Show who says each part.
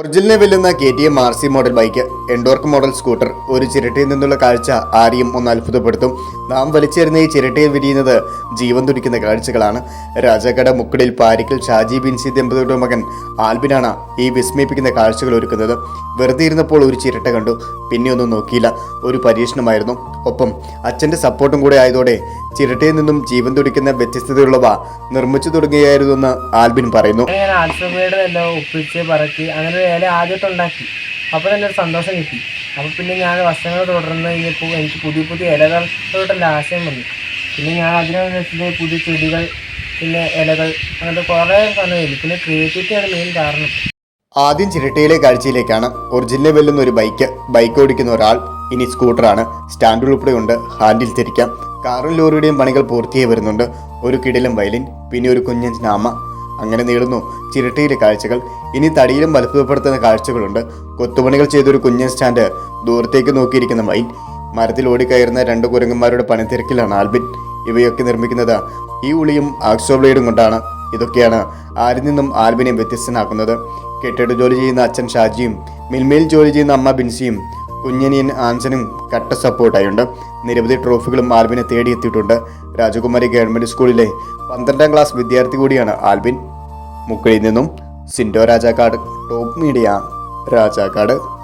Speaker 1: ഒറിജിനലിനെ വെല്ലുന്ന K T M R C model bike Ntorq model scooter ഒരു ചിരട്ടയിൽ നിന്നുള്ള കാഴ്ച ആരെയും ഒന്ന് അത്ഭുതപ്പെടുത്തും. നാം വലിച്ചേരുന്ന ഈ ചിരട്ടയിൽ വിരിയുന്നത് ജീവൻ തുടിക്കുന്ന കാഴ്ചകളാണ്. രാജാക്കട മുക്കടിൽ പാരിക്കൽ ഷാജി ബിൻസി ദമ്പതിയുടെ മകൻ ആൽബിനാണ് ഈ വിസ്മയിപ്പിക്കുന്ന കാഴ്ചകൾ ഒരുക്കുന്നത്. വെറുതെ ഇരുന്നപ്പോൾ ഒരു ചിരട്ട കണ്ടു. പിന്നെ ഒന്നും നോക്കിയില്ല. ഒരു പരീക്ഷണമായിരുന്നു. ഒപ്പം അച്ഛന്റെ സപ്പോർട്ടും കൂടെ ആയതോടെ ചിരട്ടയിൽ നിന്നും ജീവൻ തുടിക്കുന്ന വ്യത്യസ്തതയുള്ളവ നിർമ്മിച്ചു തുടങ്ങുകയായിരുന്നെന്ന് ആൽബിൻ പറയുന്നു.
Speaker 2: ഞാൻ എല്ലാം ഒപ്പിച്ച് പറക്കി അങ്ങനെ ഒരു ഇല ആദ്യമായിട്ട് ഉണ്ടാക്കി. അപ്പോൾ തന്നെ ഒരു സന്തോഷം കിട്ടി. അപ്പോൾ പിന്നെ ഞാൻ വർഷങ്ങൾ തുടർന്ന് കഴിഞ്ഞപ്പോൾ എനിക്ക് പുതിയ പുതിയ ഇലകളോട്ടുള്ള ആശയം വന്നു. പിന്നെ ഞാൻ അതിനനുസരിച്ച് പുതിയ ചെടികൾ പിന്നെ ഇലകൾ അങ്ങനത്തെ കുറേ സമയം പിന്നെ ക്രിയേറ്റിവിറ്റിയാണ് മെയിൻ കാരണം.
Speaker 1: ആദ്യം ചിരട്ടയിലെ കാഴ്ചയിലേക്കാണ് ഒറിജിനൽ വെല്ലുന്ന ഒരു ബൈക്ക് ബൈക്ക് ഓടിക്കുന്ന ഒരാൾ ഇനി സ്കൂട്ടറാണ്. സ്റ്റാൻഡ് ഉൾപ്പെടെയുണ്ട് ഹാൻഡിൽ തിരിക്കാം കാറും ലോറിയുടെയും പണികൾ പൂർത്തിയായി വരുന്നുണ്ട്. ഒരു കിടിലും വയലിൻ പിന്നെ ഒരു കുഞ്ഞൻ നാമ അങ്ങനെ നീളുന്നു ചിരട്ടയിലെ കാഴ്ചകൾ. ഇനി തടിയിലും വലുപ്പപ്പെടുത്തുന്ന കാഴ്ചകളുണ്ട്. കൊത്തുപണികൾ ചെയ്തൊരു കുഞ്ഞൻ സ്റ്റാൻഡ് ദൂരത്തേക്ക് നോക്കിയിരിക്കുന്ന മൈൻ മരത്തിൽ ഓടിക്കയറുന്ന രണ്ട് കുരങ്ങന്മാരുടെ പണിത്തിരക്കിലാണ് ആൽബിൻ. ഇവയൊക്കെ നിർമ്മിക്കുന്നത് ഈ ഉളിയും ആക്സോ ബ്ലേഡും കൊണ്ടാണ്. ഇതൊക്കെയാണ് ആരിൽ നിന്നും ആൽബിനെ വ്യത്യസ്തനാക്കുന്നത്. കെട്ടിട ജോലി ചെയ്യുന്ന അച്ഛൻ ഷാജിയും മിൽമയിൽ ജോലി ചെയ്യുന്ന അമ്മ ബിൻസിയും കുഞ്ഞനിയൻ ആൻസനും കട്ട സപ്പോർട്ടായുണ്ട് നിരവധി ട്രോഫികളും ആൽബിനെ തേടിയെത്തിയിട്ടുണ്ട്. രാജകുമാരി ഗവൺമെന്റ് സ്കൂളിലെ പന്ത്രണ്ടാം ക്ലാസ് വിദ്യാർത്ഥി കൂടിയാണ് ആൽബിൻ. മുക്കളിൽ നിന്നും സിൻഡോ രാജാക്കാട് ടോപ്പ് മീഡിയ രാജാക്കാട്.